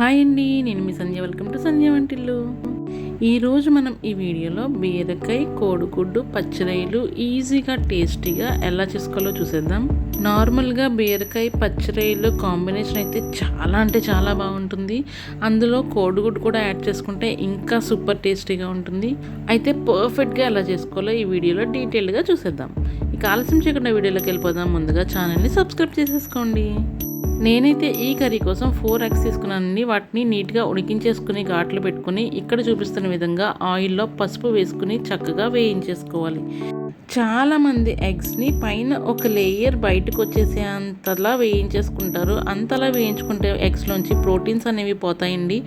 Hi అండి నేను మీ సంధ్య. Welcome to సంధ్య వంటిల్లు. ఈరోజు మనం ఈ వీడియోలో బీరకాయ కోడిగుడ్డు పచ్చిరొయ్యలు ఈజీగా టేస్టీగా ఎలా చేసుకోవాలో చూసేద్దాం. నార్మల్గా బీరకాయ పచ్చిరొయ్యలు కాంబినేషన్ అయితే చాలా అంటే చాలా బాగుంటుంది. అందులో కోడిగుడ్డు కూడా యాడ్ చేసుకుంటే ఇంకా సూపర్ టేస్టీగా ఉంటుంది. అయితే పర్ఫెక్ట్గా ఎలా చేసుకోవాలో ఈ వీడియోలో డీటెయిల్గా చూసేద్దాం. ఇక ఆలస్యం చేయకుండా వీడియోలోకి వెళ్ళిపోదాం. ముందుగా ఛానల్ని సబ్స్క్రైబ్ చేసేసుకోండి. నేనైతే ఈ కర్రీ కోసం ఫోర్ ఎగ్స్ తీసుకున్నానండి వాటిని నీట్గా ఉడికించేసుకుని ఘాట్లు పెట్టుకుని ఇక్కడ చూపిస్తున్న విధంగా ఆయిల్లో పసుపు వేసుకుని చక్కగా వేయించేసుకోవాలి. చాలామంది ఎగ్స్ని పైన ఒక లేయర్ బయటకు వచ్చేసే అంతలా వేయించేసుకుంటారు. అంతలా వేయించుకుంటే ఎగ్స్లోంచి ప్రోటీన్స్ అనేవి పోతాయండి.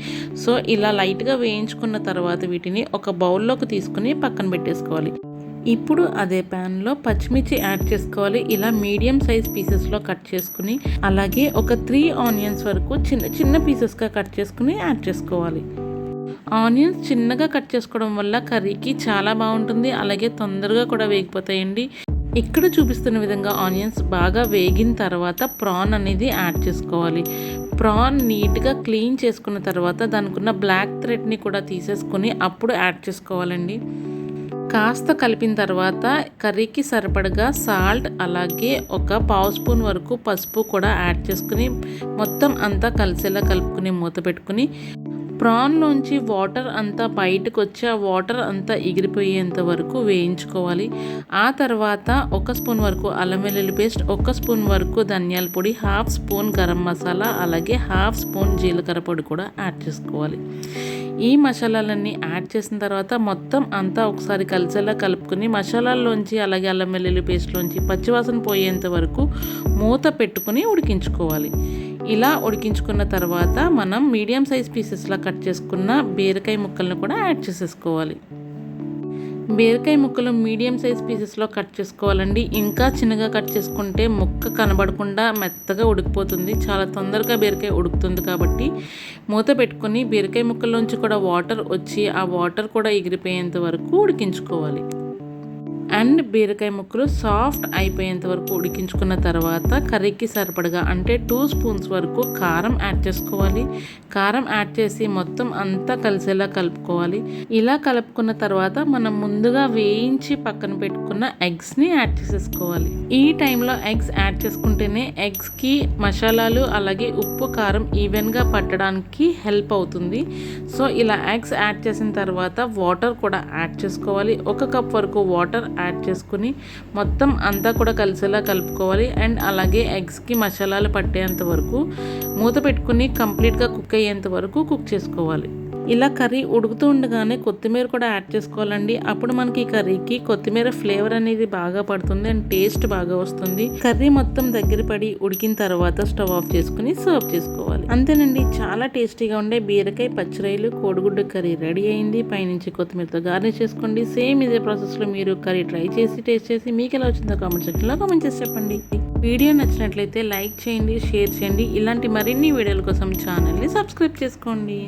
సో ఇలా లైట్గా వేయించుకున్న తర్వాత వీటిని ఒక బౌల్లోకి తీసుకుని పక్కన పెట్టేసుకోవాలి. ఇప్పుడు అదే ప్యాన్లో పచ్చిమిర్చి యాడ్ చేసుకోవాలి. ఇలా మీడియం సైజ్ పీసెస్లో కట్ చేసుకుని అలాగే ఒక త్రీ ఆనియన్స్ వరకు చిన్న చిన్న పీసెస్గా కట్ చేసుకుని యాడ్ చేసుకోవాలి. ఆనియన్స్ చిన్నగా కట్ చేసుకోవడం వల్ల కర్రీకి చాలా బాగుంటుంది. అలాగే తొందరగా కూడా వేగిపోతాయండి. ఇక్కడ చూపిస్తున్న విధంగా ఆనియన్స్ బాగా వేగిన తర్వాత ప్రాన్ అనేది యాడ్ చేసుకోవాలి. ప్రాన్ నీట్గా క్లీన్ చేసుకున్న తర్వాత దానికి ఉన్న బ్లాక్ థ్రెడ్ని కూడా తీసేసుకొని అప్పుడు యాడ్ చేసుకోవాలండి. కాస్త కలిపిన తర్వాత కర్రీకి సరిపడగా సాల్ట్ అలాగే ఒక పావు స్పూన్ వరకు పసుపు కూడా యాడ్ చేసుకుని మొత్తం అంతా కలిసేలా కలుపుకుని మూత పెట్టుకుని ప్రాన్లోంచి వాటర్ అంతా బయటకు వచ్చి ఆ వాటర్ అంతా ఎగిరిపోయేంత వరకు వేయించుకోవాలి. ఆ తర్వాత ఒక స్పూన్ వరకు అల్లం వెల్లుల్లి పేస్ట్ ఒక స్పూన్ వరకు ధనియాల పొడి హాఫ్ స్పూన్ గరం మసాలా అలాగే హాఫ్ స్పూన్ జీలకర్ర పొడి కూడా యాడ్ చేసుకోవాలి. ఈ మసాలాలన్నీ యాడ్ చేసిన తర్వాత మొత్తం అంతా ఒకసారి కలిసేలా కలుపుకొని మసాలాల్లోంచి అలాగే అల్లం వెల్లుల్లి పేస్ట్లోంచి పచ్చివాసన పోయేంత వరకు మూత పెట్టుకుని ఉడికించుకోవాలి. ఇలా ఉడికించుకున్న తర్వాత మనం మీడియం సైజ్ పీసెస్లా కట్ చేసుకున్న బీరకాయ ముక్కలను కూడా యాడ్ చేసేసుకోవాలి. బీరకాయ ముక్కలు మీడియం సైజ్ పీసెస్లో కట్ చేసుకోవాలండి. ఇంకా చిన్నగా కట్ చేసుకుంటే ముక్క కనబడకుండా మెత్తగా ఉడికిపోతుంది. చాలా తొందరగా బీరకాయ ఉడుకుతుంది కాబట్టి మూత పెట్టుకొని బీరకాయ ముక్కల్లోంచి కూడా వాటర్ వచ్చి ఆ వాటర్ కూడా ఎగిరిపోయేంత వరకు ఉడికించుకోవాలి. అండ్ బీరకాయ ముక్కలు సాఫ్ట్ అయిపోయేంత వరకు ఉడికించుకున్న తర్వాత కర్రీకి సరిపడగా అంటే టూ స్పూన్స్ వరకు కారం యాడ్ చేసుకోవాలి. కారం యాడ్ చేసి మొత్తం అంతా కలిసేలా కలుపుకోవాలి. ఇలా కలుపుకున్న తర్వాత మనం ముందుగా వేయించి పక్కన పెట్టుకున్న ఎగ్స్ని యాడ్ చేసేసుకోవాలి. ఈ టైంలో ఎగ్స్ యాడ్ చేసుకుంటేనే ఎగ్స్కి మసాలాలు అలాగే ఉప్పు కారం ఈవెన్గా పట్టడానికి హెల్ప్ అవుతుంది. సో ఇలా ఎగ్స్ యాడ్ చేసిన తర్వాత వాటర్ కూడా యాడ్ చేసుకోవాలి. ఒక కప్ వరకు వాటర్ యాడ్ చేసుకుని మొత్తం అంతా కూడా కలిసేలా కలుపుకోవాలి. అండ్ అలాగే ఎగ్స్కి మసాలాలు పట్టేంత వరకు మూత పెట్టుకుని కంప్లీట్గా కుక్ అయ్యేంత వరకు కుక్ చేసుకోవాలి. ఇలా కర్రీ ఉడుకుతూ ఉండగానే కొత్తిమీర కూడా యాడ్ చేసుకోవాలండి. అప్పుడు మనకి కర్రీకి కొత్తిమీర ఫ్లేవర్ అనేది బాగా పడుతుంది అండ్ టేస్ట్ బాగా వస్తుంది. కర్రీ మొత్తం దగ్గర పడి ఉడికిన తర్వాత స్టవ్ ఆఫ్ చేసుకుని సర్వ్ చేసుకోవాలి. అంతేనండి చాలా టేస్టీగా ఉండే బీరకాయ పచ్చిరాయలు కోడిగుడ్డు కర్రీ రెడీ అయింది. పైనుంచి కొత్తిమీరతో గార్నిష్ చేసుకోండి. సేమ్ ఇదే ప్రాసెస్లో మీరు కర్రీ ట్రై చేసి టేస్ట్ చేసి మీకు ఎలా వచ్చిందో కామెంట్ సెక్షన్లో కామెంట్ చేసి చెప్పండి. వీడియో నచ్చినట్లయితే లైక్ చేయండి షేర్ చేయండి. ఇలాంటి మరిన్ని వీడియోల కోసం ఛానల్ని సబ్స్క్రైబ్ చేసుకోండి.